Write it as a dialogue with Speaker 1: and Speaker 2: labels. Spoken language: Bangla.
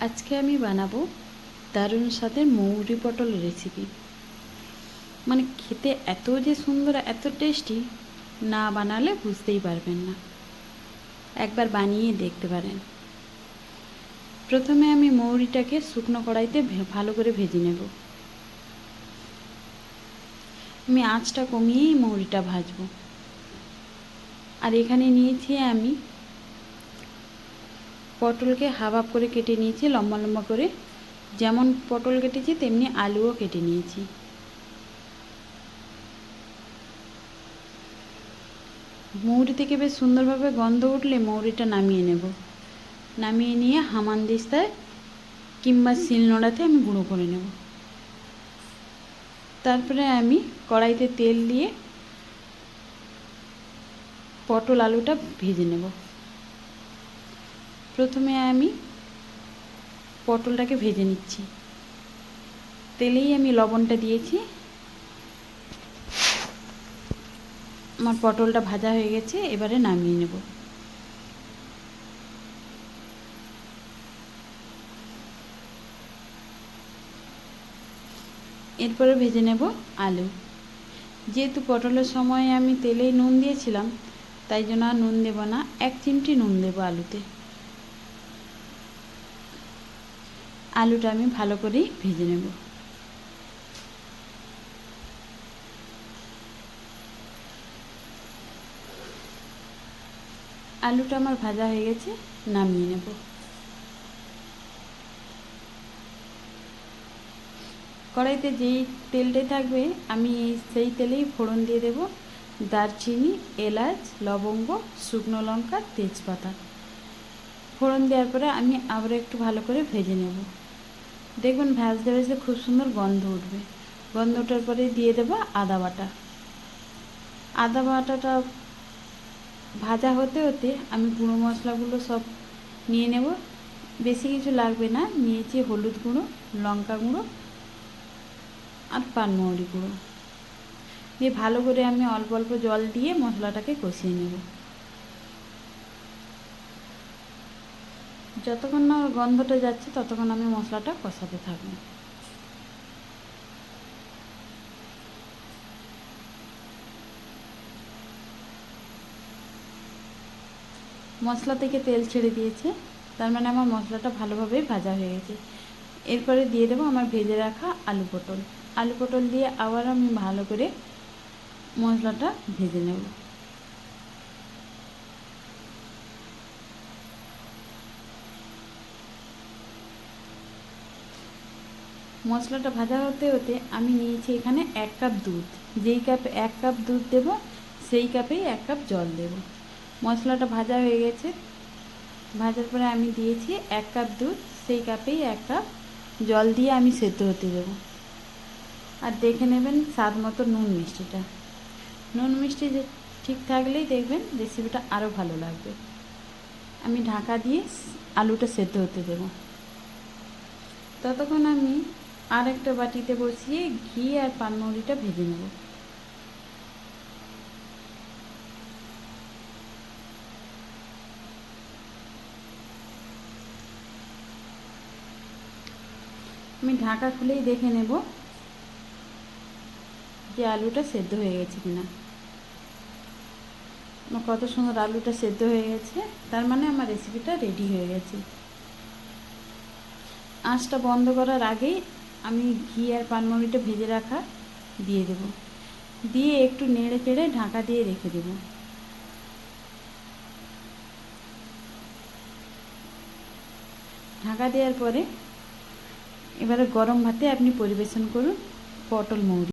Speaker 1: আজকে আমি বানাবো দারুণ স্বাদের মৌরি পটল রেসিপি মানে খেতে এত যে সুন্দর, এত টেস্টি না বানালে বুঝতেই পারবেন না। একবার বানিয়ে দেখতে পারেন। প্রথমে আমি মৌরিটাকে শুকনো কড়াইতে ভালো করে ভেজে নেব। আমি আঁচটা কমিয়েই মৌরিটা ভাজবো। আর এখানে নিয়েছি আমি পটলকে হাফ হাফ করে কেটে নিয়েছি, লম্বা লম্বা করে। যেমন পটল কেটেছি, তেমনি আলুও কেটে নিয়েছি। মৌরি থেকে বেশ সুন্দরভাবে গন্ধ উঠলে মৌরিটা নামিয়ে নেব। নামিয়ে নিয়ে হামান দিস্তায় কিংবা শিলনোড়াতে আমি গুঁড়ো করে নেব। তারপরে আমি কড়াইতে তেল দিয়ে পটল আলুটা ভেজে নেব। প্রথমে আমি পটলটাকে ভেজে নিচ্ছি। তেলেই আমি লবণটা দিয়েছি। আমার পটলটা ভাজা হয়ে গেছে, এবারে নামিয়ে নেব। এরপরে ভেজে নেব আলু। যেহেতু পটলের সময় আমি তেলেই নুন দিয়েছিলাম, তাই জন্য আর নুন দেবো না, এক চিমটি নুন দেবো আলুতে। আলুটা আমি ভালো করেই ভেজে নেব। আলুটা আমার ভাজা হয়ে গেছে, নামিয়ে নেব। কড়াইতে যেই তেলটাই থাকবে, আমি সেই তেলেই ফোড়ন দিয়ে দেব। দারচিনি, এলাচ, লবঙ্গ, শুকনো লঙ্কা, তেজপাতা। ফোড়ন দেওয়ার পরে আমি আবার একটু ভালো করে ভেজে নেব। দেখবেন ভাজতে ভাজতে খুব সুন্দর গন্ধ উঠবে। গন্ধ ওঠার পরে দিয়ে দেবো আদা বাটা। আদা বাটাটা ভাজা হতে হতে আমি গুঁড়ো মশলাগুলো সব নিয়ে নেব। বেশি কিছু লাগবে না, নিয়েছি হলুদ গুঁড়ো, লঙ্কা গুঁড়ো আর পানমৌরি গুঁড়ো। দিয়ে ভালো করে আমি অল্প অল্প জল দিয়ে মশলাটাকে কষিয়ে নেব। যতক্ষণ না ওর গন্ধটা যাচ্ছে, ততক্ষণ আমি মশলাটা কষাতে থাকব। মশলা থেকে তেল ছেড়ে দিয়েছে। তার মানে আমার মশলাটা ভালোভাবেই ভাজা হয়ে গেছে। এরপরে দিয়ে দেবো আমার ভেজে রাখা আলু পটল। আলু পটল দিয়ে আবার আমি ভালো করে মশলাটা ভেজে নেব। মশলাটা ভাজা হতে হতে আমি নিয়েছি এখানে এক কাপ দুধ। যেই কাপে এক কাপ দুধ দেব, সেই কাপেই এক কাপ জল দেব। মশলাটা ভাজা হয়ে গেছে। ভাজার পরে আমি দিয়েছি এক কাপ দুধ, সেই কাপেই এক কাপ জল দিয়ে আমি সেদ্ধ হতে দেব। আর দেখে নেবেন স্বাদ মতো নুন মিষ্টিটা। নুন মিষ্টি ঠিক থাকলেই দেখবেন রেসিপিটা আরও ভালো লাগবে। আমি ঢাকা দিয়ে আলুটা সেদ্ধ হতে দেব। ততক্ষণ আমি আর একটা বাটিতে বসিয়ে ঘি আর পানমৌরিটা ভেজে নেব। আমি ঢাকা খুলেই দেখে নেব যে আলুটা সেদ্ধ হয়ে গেছে কিনা। কত সুন্দর আলুটা সেদ্ধ হয়ে গেছে, তার মানে আমার রেসিপিটা রেডি হয়ে গেছে। আঁচটা বন্ধ করার আগেই আমি ঘি আর পানমরিটা ভেজে রাখা দিয়ে দেব। দিয়ে একটু নেড়ে চেড়ে ঢাকা দিয়ে রেখে দেব। ঢাকা দেওয়ার পরে এবারে গরম ভাতে আপনি পরিবেশন করুন পটল মৌরি।